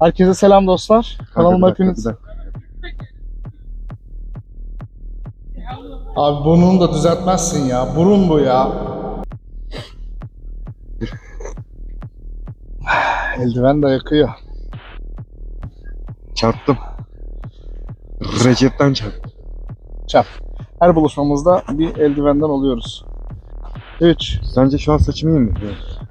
Herkese selam dostlar. Kanalıma hepiniz... Abi burnunu da düzeltmezsin ya. Burun bu ya. Eldiven de yakıyor. Çarptım. Recep'ten çarptım. Çap. Her buluşmamızda bir eldivenden oluyoruz. 3. Sence şu an saçım iyi mi?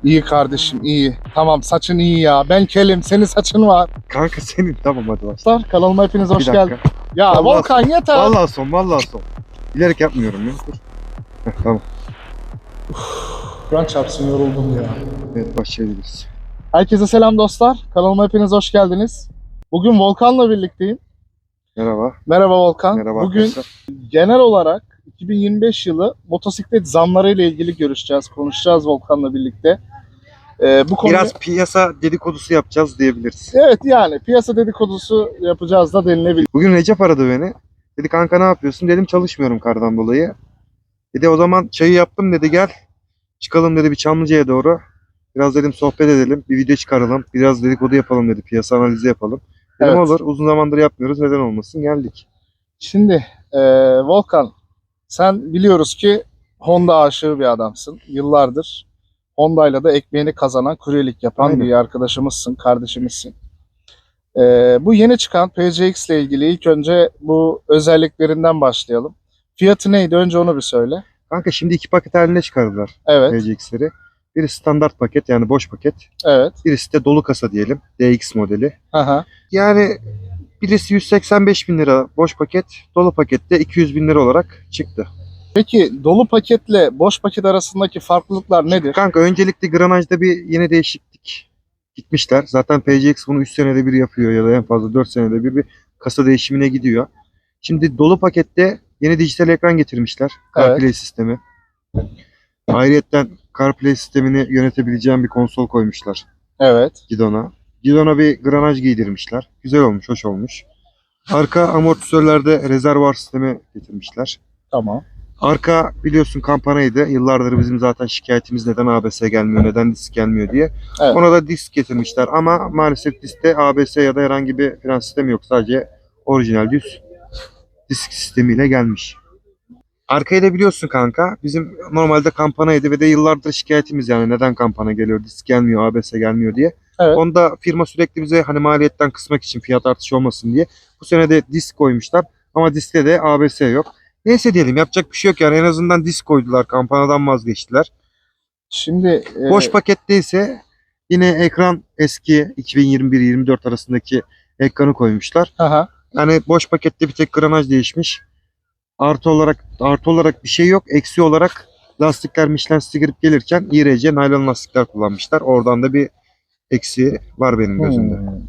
İyi kardeşim iyi. Tamam saçın iyi ya. Ben kelim. Senin saçın var. Kanka senin tamam hadi başla. Dostlar kanalıma hepiniz hoş geldiniz. Ya Vallahi- Volkan yeter. Vallahi son vallahi son. Bilerek yapmıyorum ya. Dur. Heh, tamam. Kur'an çarpsın yoruldum ya. Evet başlayabiliriz. Herkese selam dostlar. Kanalıma hepiniz hoş geldiniz. Bugün Volkan'la birlikteyim. Merhaba. Merhaba Volkan. Merhaba Bugün arkadaşlar. genel olarak 2025 yılı motosiklet zamları ile ilgili görüşeceğiz, konuşacağız Volkan'la birlikte. Ee, bu konu Biraz piyasa dedikodusu yapacağız diyebiliriz. Evet yani piyasa dedikodusu yapacağız da denilebilir. Bugün Recep aradı beni. Dedi kanka ne yapıyorsun? Dedim çalışmıyorum kardan dolayı. Dedi o zaman çayı yaptım dedi gel. Çıkalım dedi bir Çamlıca'ya doğru. Biraz dedim sohbet edelim. Bir video çıkaralım. Biraz dedikodu yapalım dedi. Piyasa analizi yapalım. Dedim Evet. olur. Uzun zamandır yapmıyoruz. Neden olmasın? Geldik. Şimdi e, Volkan sen biliyoruz ki Honda aşığı bir adamsın. Yıllardır Honda'yla da ekmeğini kazanan, kuryelik yapan Aynen. bir arkadaşımızsın, kardeşimizsin. E, bu yeni çıkan PCX ile ilgili ilk önce bu özelliklerinden başlayalım. Fiyatı neydi? Önce onu bir söyle. Kanka şimdi iki paket halinde çıkardılar Evet, PCX'leri. Biri standart paket yani boş paket. evet. Birisi de dolu kasa diyelim. DX modeli. Aha. Yani birisi 185 bin lira boş paket. Dolu pakette 200 bin lira olarak çıktı. Peki dolu paketle boş paket arasındaki farklılıklar nedir? Kanka öncelikle granajda bir yeni değişiklik gitmişler. Zaten PCX bunu 3 senede bir yapıyor ya da en fazla 4 senede bir bir kasa değişimine gidiyor. Şimdi dolu pakette yeni dijital ekran getirmişler. CarPlay sistemi. Ayrıyeten CarPlay sistemini yönetebileceğim bir konsol koymuşlar Evet. gidona. Gidona bir granaj giydirmişler. Güzel olmuş, hoş olmuş. Arka amortisörlerde rezervuar sistemi getirmişler. Tamam. Arka biliyorsun kampanaydı. Yıllardır bizim zaten şikayetimiz neden ABS gelmiyor, neden disk gelmiyor diye. Evet. Ona da disk getirmişler ama maalesef diskte ABS ya da herhangi bir fren sistemi yok. Sadece orijinal düz disk sistemiyle gelmiş. Arkayı da biliyorsun kanka. Bizim normalde kampanaydı ve de yıllardır şikayetimiz yani neden kampana geliyor, disk gelmiyor, ABS gelmiyor diye. Evet. Onda firma sürekli bize hani maliyetten kısmak için fiyat artışı olmasın diye. Bu sene de disk koymuşlar ama diskte de ABS yok. Neyse diyelim yapacak bir şey yok yani en azından disk koydular kampanadan vazgeçtiler. Şimdi e, Boş pakette ise yine ekran eski 2021-24 arasındaki ekranı koymuşlar. aha. Yani boş pakette bir tek granaj değişmiş. Artı olarak artı olarak bir şey yok. Eksi olarak lastikler Michelin sticker gelirken IRC naylon lastikler kullanmışlar. Oradan da bir eksi var benim gözümde. Hmm.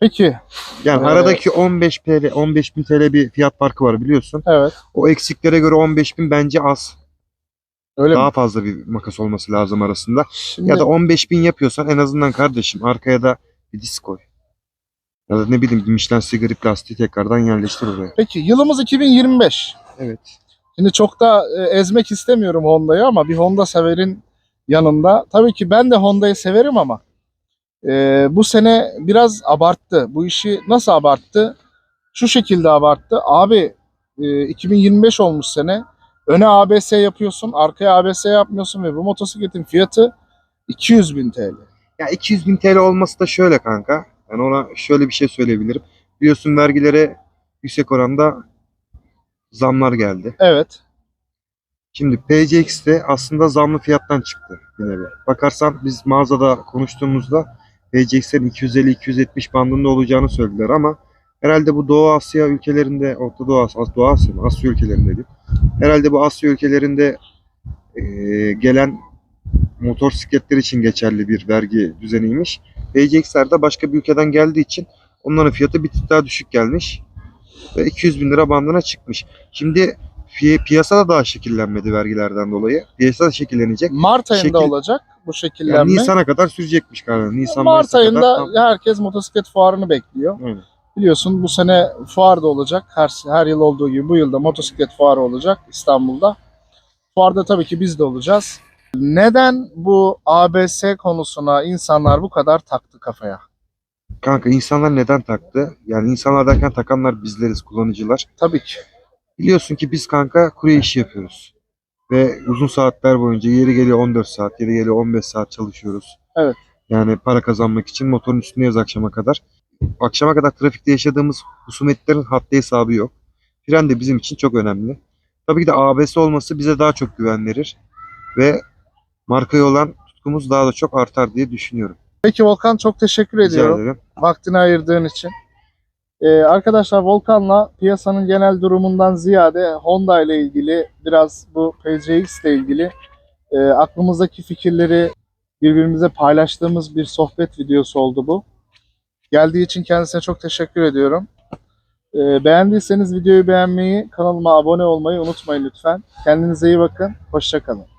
Peki, Yani Ee, aradaki 15 TL 15 bin TL bir fiyat farkı var biliyorsun. evet. O eksiklere göre 15 bin bence az. Öyle Daha mi? fazla bir makas olması lazım arasında. Şimdi, Ya da 15 bin yapıyorsan en azından kardeşim arkaya da bir disk koy. Ya da ne bileyim Michelin sticker plastiği tekrardan yerleştir oraya. peki yılımız 2025. Evet. Şimdi çok da e, ezmek istemiyorum Honda'yı ama bir Honda severin yanında. Tabii ki ben de Honda'yı severim ama e, bu sene biraz abarttı. Bu işi nasıl abarttı? Şu şekilde abarttı. Abi e, 2025 olmuş sene. Öne ABS yapıyorsun, arkaya ABS yapmıyorsun ve bu motosikletin fiyatı 200 bin TL. Ya 200 bin TL olması da şöyle kanka. Yani ona şöyle bir şey söyleyebilirim. Biliyorsun vergilere yüksek oranda zamlar geldi. Evet. Şimdi PCX de aslında zamlı fiyattan çıktı bir nevi. Bakarsan biz mağazada konuştuğumuzda PCX'lerin 250-270 bandında olacağını söylediler ama herhalde bu Doğu Asya ülkelerinde, Orta Doğu Asya, Doğu Asya mı? Asya ülkelerinde diyeyim. Herhalde bu Asya ülkelerinde eee, gelen motosikletler için geçerli bir vergi düzeniymiş. PCX'ler de başka bir ülkeden geldiği için onların fiyatı bir tık daha düşük gelmiş. Ve 200 bin lira bandına çıkmış. Şimdi Pi- piyasa da daha şekillenmedi vergilerden dolayı. Piyasa da şekillenecek. Mart ayında Şekil- olacak bu Yani şekillenme. Nisan'a kadar sürecekmiş galiba. Nisan Mart Mayıs'a ayında kadar. Tam- herkes motosiklet fuarını bekliyor. Aynen. Biliyorsun bu sene fuar da olacak. Her, her yıl olduğu gibi bu yılda motosiklet fuarı olacak İstanbul'da. Fuarda tabii ki biz de olacağız. Neden bu ABS konusuna insanlar bu kadar taktı kafaya? Kanka insanlar neden taktı? Yani insanlar derken takanlar bizleriz, kullanıcılar. Tabii ki. Biliyorsun ki biz kanka kurye işi yapıyoruz. Ve uzun saatler boyunca yeri geliyor 14 saat, yeri geliyor 15 saat çalışıyoruz. Evet. Yani para kazanmak için motorun üstündeyiz akşama kadar. Akşama kadar trafikte yaşadığımız husumetlerin haddi hesabı yok. Fren de bizim için çok önemli. Tabii ki de ABS olması bize daha çok güven verir. Ve markaya olan tutkumuz daha da çok artar diye düşünüyorum. Peki Volkan çok teşekkür Rica ediyorum. ederim. Vaktini ayırdığın için. Ee, arkadaşlar Volkan'la piyasanın genel durumundan ziyade Honda ile ilgili biraz bu PCX ile ilgili e, aklımızdaki fikirleri birbirimize paylaştığımız bir sohbet videosu oldu bu. Geldiği için kendisine çok teşekkür ediyorum. Ee, beğendiyseniz videoyu beğenmeyi, kanalıma abone olmayı unutmayın lütfen. Kendinize iyi bakın. Hoşçakalın.